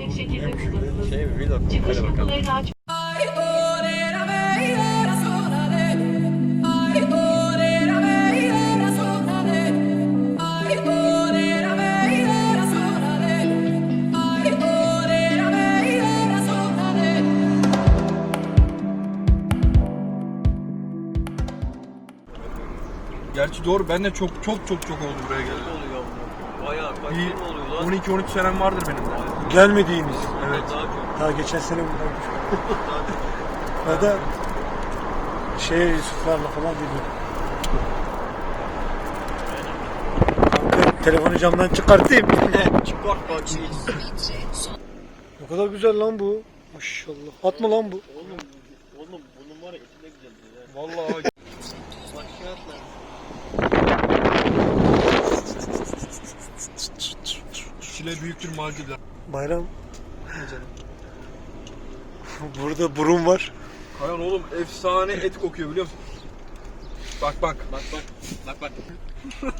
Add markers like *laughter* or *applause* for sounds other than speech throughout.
olabilecek şekilde kullanılır. Şey vlog? Çıkış Hadi bakalım. kapılarını aç. Gerçi doğru ben de çok çok çok çok oldu buraya geldi. Bir yıl oluyor lan? 12-13 senem vardır benim de. Gelmediğimiz. Evet. Daha çok. Daha geçen sene buradaymış. *laughs* *laughs* ya da şey Yusuflarla falan geliyor. Telefonu camdan çıkartayım. *laughs* Çıkart bak ne kadar güzel lan bu. Maşallah. Atma lan bu. Oğlum, oğlum bunun var ya eti ne güzeldir ya. Vallahi Bak şey atlar. Şile büyüktür Maldivler. Bayram. Burada burun var. Kayan oğlum efsane et kokuyor biliyor musun? Bak bak. Bak bak. Bak bak. *laughs*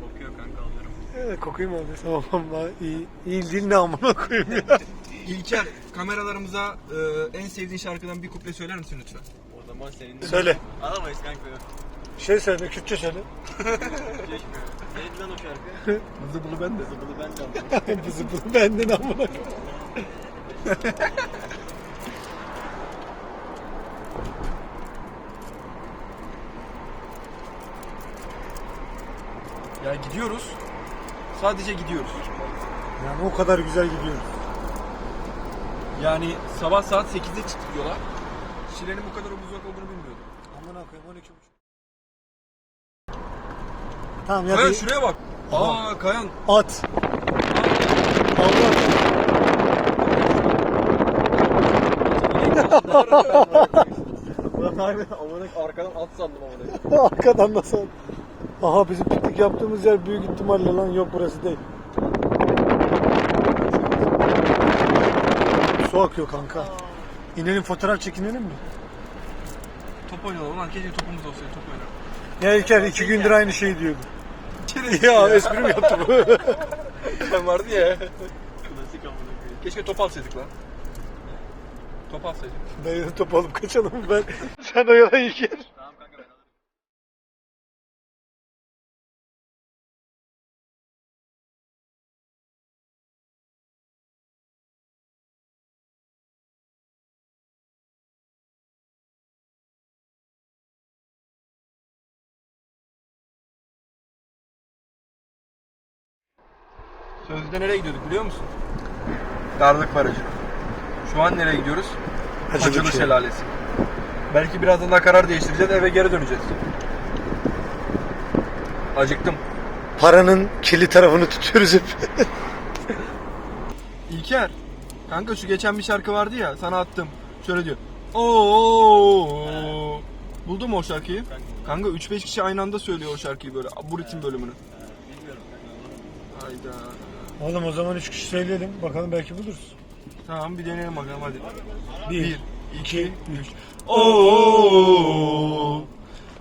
Kokuyor kanka alıyorum. Evet, kokayım abi. Tamam *laughs* ama iyi. İyi değil ne amına koyayım ya. *laughs* İlker kameralarımıza e, en sevdiğin şarkıdan bir kuple söyler misin lütfen? O zaman senin de... Söyle. Alamayız kanka. Şey söyle, Kürtçe söyle. Neydi lan *laughs* o şarkı? Zıbılı ben de. Zıbılı ben de aldım. Bizi bunu benden amına. Ya gidiyoruz. Sadece gidiyoruz. Yani o kadar güzel gidiyoruz. Yani sabah saat 8'de çıktık yola. Şile'nin bu kadar uzak olduğunu bilmiyordum. Amına koyayım 12 Tamam ya Kayan bir şuraya bak. Aha. Aa Kayan. at. Allah. Harbi *laughs* amanak arkadan at sandım amanak. *laughs* Arkadan nasıl? Aha bizim piknik yaptığımız yer büyük ihtimalle lan yok burası değil. Su akıyor kanka. İnelim fotoğraf çekinelim mi? Top oynayalım lan. Keşke topumuz olsaydı top oynayalım. Ya İlker iki gündür aynı şeyi diyordu. Ya espri mi yaptı bu? *laughs* Sen vardı ya. Klasik amanak. Keşke top alsaydık lan. Top alsaydık. Ben top alıp kaçalım ben. Sen oyala İlker. Sözde nereye gidiyorduk biliyor musun? Darlık Barajı. Şu an nereye gidiyoruz? Hacılı Hacılı. Şelalesi. Belki birazdan daha karar değiştireceğiz eve geri döneceğiz. Acıktım. Paranın kirli tarafını tutuyoruz hep. *laughs* İlker. Kanka şu geçen bir şarkı vardı ya sana attım. Şöyle diyor. Oo. Buldun mu o şarkıyı? Kanka 3-5 kişi aynı anda söylüyor o şarkıyı böyle. Bu ritim bölümünü. Bilmiyorum kanka. Hayda. Oğlum o zaman üç kişi söyleyelim. Bakalım belki buluruz. Tamam bir deneyelim bakalım hadi. Bir, 1, 2, 3. Oo.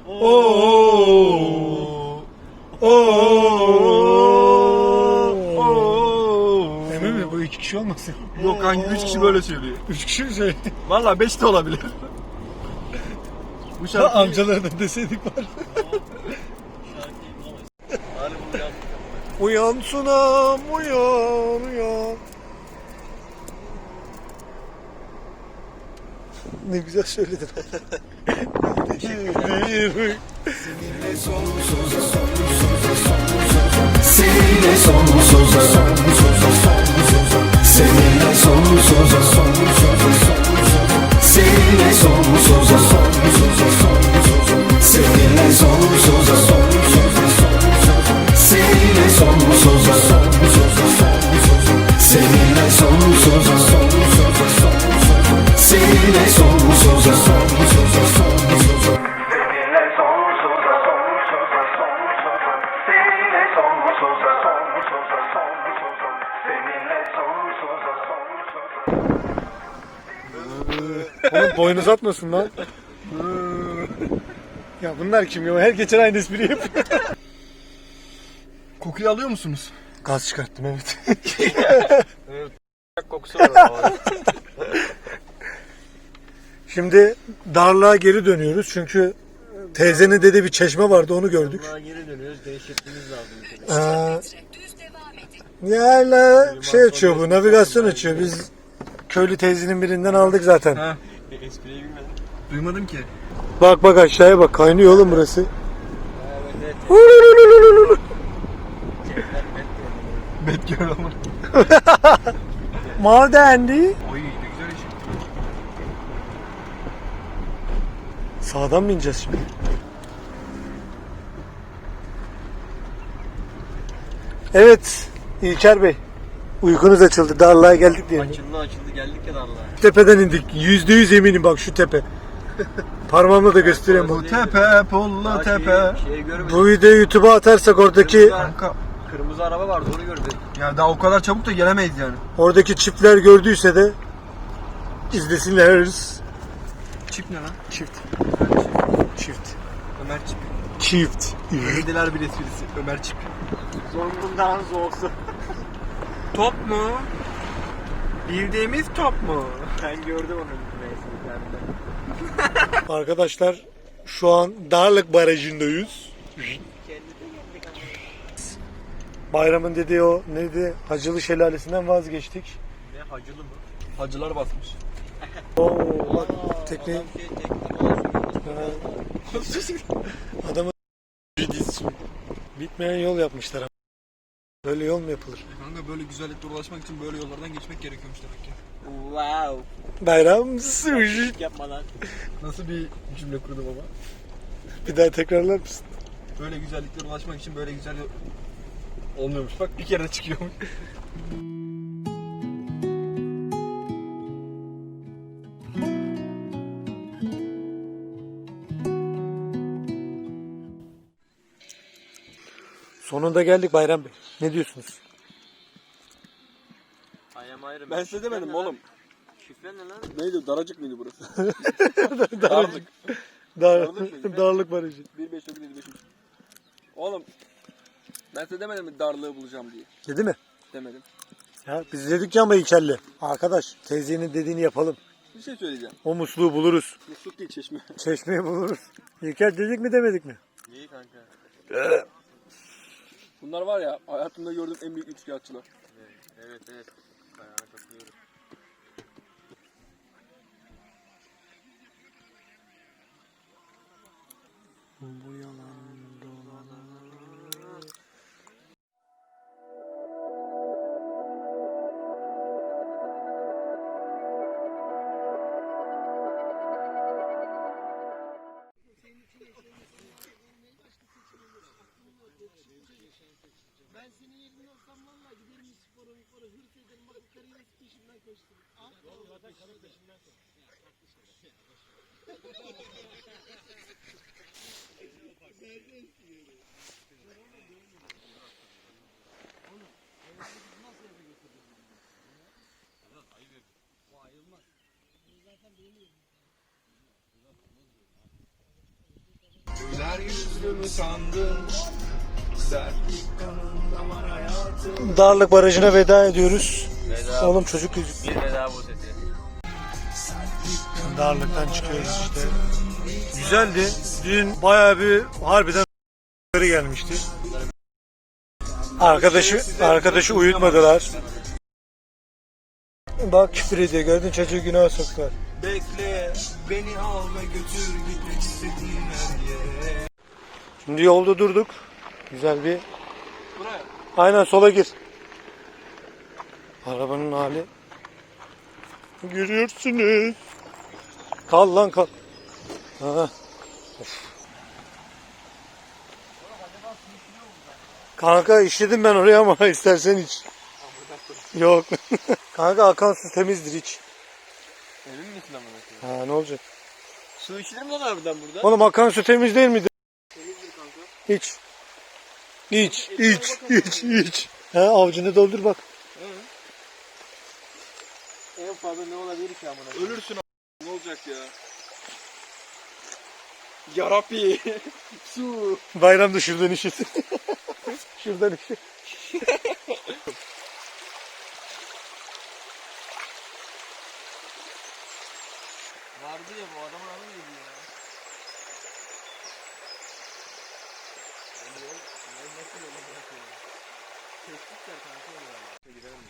Oo. Oo. Emin mi? Bu iki kişi olmasın? Yok kanka 3 kişi böyle söylüyor. Üç kişi mi söylüyor? Valla 5 de olabilir. Bu Ha, şarkı amcaları da deseydik var. Uyan sunam uyan uyan. Ne güzel söyledin. Seninle sonsuza Seninle sonsuza Seninle sonsuza Seninle sonsuza Seninle Seninle sonsuza Oğlum boynuz atmasın lan. ya bunlar kim ya? Her geçen aynı espri yapıyor. Kokuyu alıyor musunuz? Gaz çıkarttım evet. *laughs* Evet. kokusu var orada. *laughs* Şimdi darlığa geri dönüyoruz çünkü teyzenin dediği bir çeşme vardı onu gördük. Daha geri dönüyoruz. Değişikliğimiz lazım. Ee, yerle şey açıyor bu navigasyon açıyor. Biz köylü teyzenin birinden aldık zaten. Ha, Espriyi bilmedim. duymadım ki. Bak bak aşağıya bak kaynıyor oğlum burası. Evet evet. Bet gör ama. *laughs* Madendi. Oy ne güzel iş. Sağdan mı ineceğiz şimdi? Evet İlker Bey. Uykunuz açıldı. Darlığa geldik diye. Açıldı açıldı geldik ya Allah'a. Tepeden indik. Yüzde yüz eminim bak şu tepe. Parmağımla da göstereyim. Bu bak. tepe, pulla Daha tepe. Şeyi, şeyi görmedik. Bu videoyu YouTube'a atarsak oradaki Kırmızı, Kanka kırmızı araba vardı onu gördük. ya daha o kadar çabuk da gelemeyiz yani. oradaki çiftler gördüyse de izlesinler. Çip ne lan? Çift. Çift. Ömer Çip. Çift. Yediler bir esprisi. Ömer Çip. Zongundan soğuksu. Top mu? Bildiğimiz top mu? Ben gördüm onu. *laughs* Arkadaşlar şu an Darlık Barajı'ndayız. Bayramın dediği o neydi? Hacılı Şelalesi'nden vazgeçtik. Ne hacılı mı? Hacılar basmış. *laughs* Oo, bak tekne şey *laughs* adamın bitmeyen yol yapmışlar ama. Böyle yol mu yapılır? Kanka böyle güzelliklere ulaşmak için böyle yollardan geçmek gerekiyormuş demek ki. Wow. Bayram sushi. Yapma lan. Nasıl bir cümle kurdum ama? Bir daha tekrarlar mısın? Böyle güzelliklere ulaşmak için böyle güzel. Olmuyormuş bak bir kere de çıkıyormuş. Sonunda geldik Bayram Bey. Ne diyorsunuz? I am Iron Ben size demedim oğlum? Şifre ne lan? Neydi? Daracık mıydı burası? *laughs* Darlık. Darlık. Dar, Darlık? Darlık Barajı. 1 5 9 7 5 Oğlum ben size demedim mi darlığı bulacağım diye. Dedi mi? Demedim. Ya biz dedik ya ama İlker'le. Arkadaş teyzenin dediğini yapalım. Bir şey söyleyeceğim. O musluğu buluruz. Musluk değil çeşme. *laughs* Çeşmeyi buluruz. İlker dedik mi demedik mi? İyi kanka. *laughs* Bunlar var ya hayatımda gördüğüm en büyük üçkağıtçılar. Evet evet. Ayağına katılıyorum. Bu yalan Sertlik kanında var hayatım. Darlık Barajı'na veda ediyoruz. Veda. Oğlum çocuk gözük. Bir veda bu sesi. Darlıktan çıkıyoruz işte. Güzeldi. Dün bayağı bir harbiden *laughs* gelmişti. Arkadaşı arkadaşı uyutmadılar. Bak küfür ediyor gördün çocuğu günah soktular. Bekle beni al ve götür gitmek istediğin her yere. Şimdi yolda durduk. Güzel bir Buraya. Aynen sola gir. Arabanın hali. Görüyorsunuz. Kal lan kal. Ha. Of. Kanka işledim ben oraya ama *laughs* istersen iç. Yok. *laughs* Kanka akan su temizdir iç. Emin misin amına koyayım? Ha ne olacak? Su içilir mi lan harbiden burada? Oğlum akan su temiz değil miydi? İç. İç, iç, iç, iç. He, avcını doldur bak. En fazla ne olabilir ki amına? Ölürsün ne olacak ya? Yarabbi. *laughs* Su. Bayramda şuradan işitsin. *laughs* şuradan işit. Vardı ya bu adamın adı Kestikler kanka onu ya. Gidelim mi?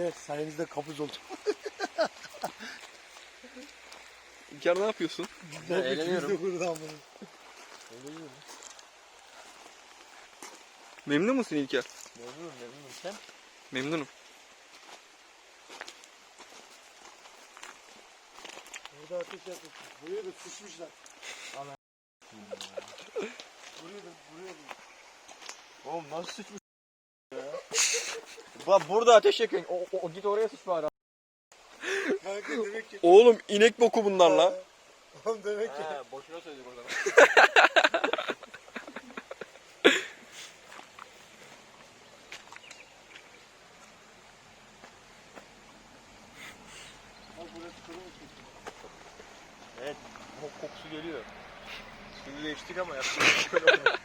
Evet sayenizde kapuz oldum. İlker ne yapıyorsun? eğleniyorum. Biz de burada amına. Memnun musun İlker? Memnunum memnunum. Sen? Memnunum. Burada ateş yapıyorsun. Buraya da sıçmışlar. Buraya da buraya da. Oğlum nasıl sıçmış ya? Bak burada ateş yakıyorsun. O, o, o git oraya sıç bari. Kanka demek ki. Oğlum inek boku bunlar lan. Oğlum demek ki. He boşuna söyledik o zaman. Bak burası kırılmış. Evet, bok kokusu geliyor. Şimdi değiştik ama yaptık.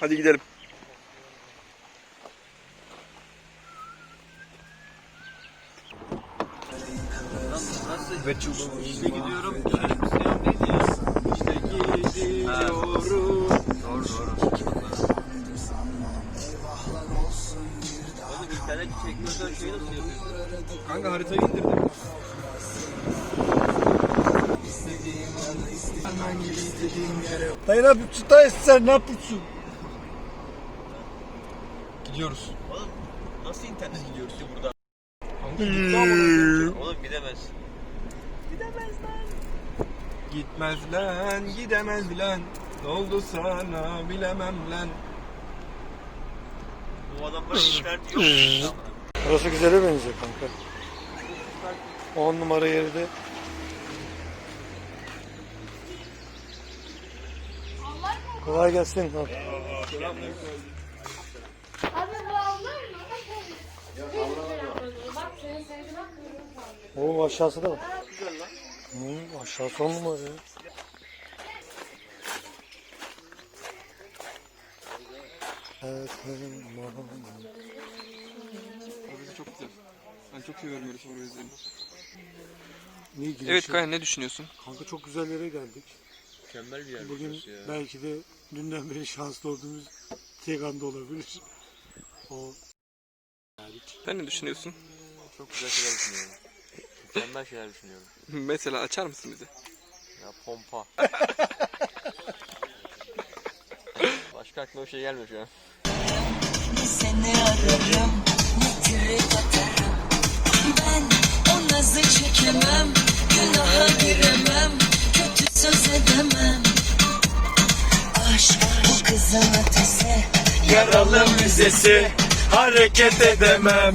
Hadi gidelim. Ve çubuğu. İşte gidiyorum. İşte gidiyorum. Doğru doğru. İnternet çekiyorsan şeyi nasıl yapıyorsun? Kanka haritayı indirdim. Dayı ne yapıyorsun? Dayı sen ne yapıyorsun? Gidiyoruz. Oğlum nasıl internet gidiyoruz ya burada? Kanka amına Oğlum gidemez. Gitmez lan, gidemez lan. Ne oldu sana bilemem lan. Bu adamların interneti yok. mu? Burası güzele benziyor kanka. 10 numara yerde. Kolay gelsin. Abi. Abi bu avlar mı? Bak senin sevdiğin Oo aşağısı da var. Hı, aşağısı 10 numara ya. Evet, Orası çok güzel. Ben çok seviyorum böyle soru izlemeyi. ne ilgili Evet şey. Kaya ne düşünüyorsun? Kanka çok güzel yere geldik. Mükemmel bir yer Bugün burası ya. belki de dünden beri şanslı olduğumuz tek anda olabilir. O Sen ne düşünüyorsun? Çok güzel şeyler düşünüyorum. Mükemmel şeyler düşünüyorum. *laughs* Mesela açar mısın bize? Ya pompa. *laughs* Başka aklıma bir şey gelmiyor şu an. Seni ararım, ne trip atarım Ben o nazı çekemem, günaha giremem Kötü söz edemem Aşk bu kızın ötesi Yaralı müzesi hareket edemem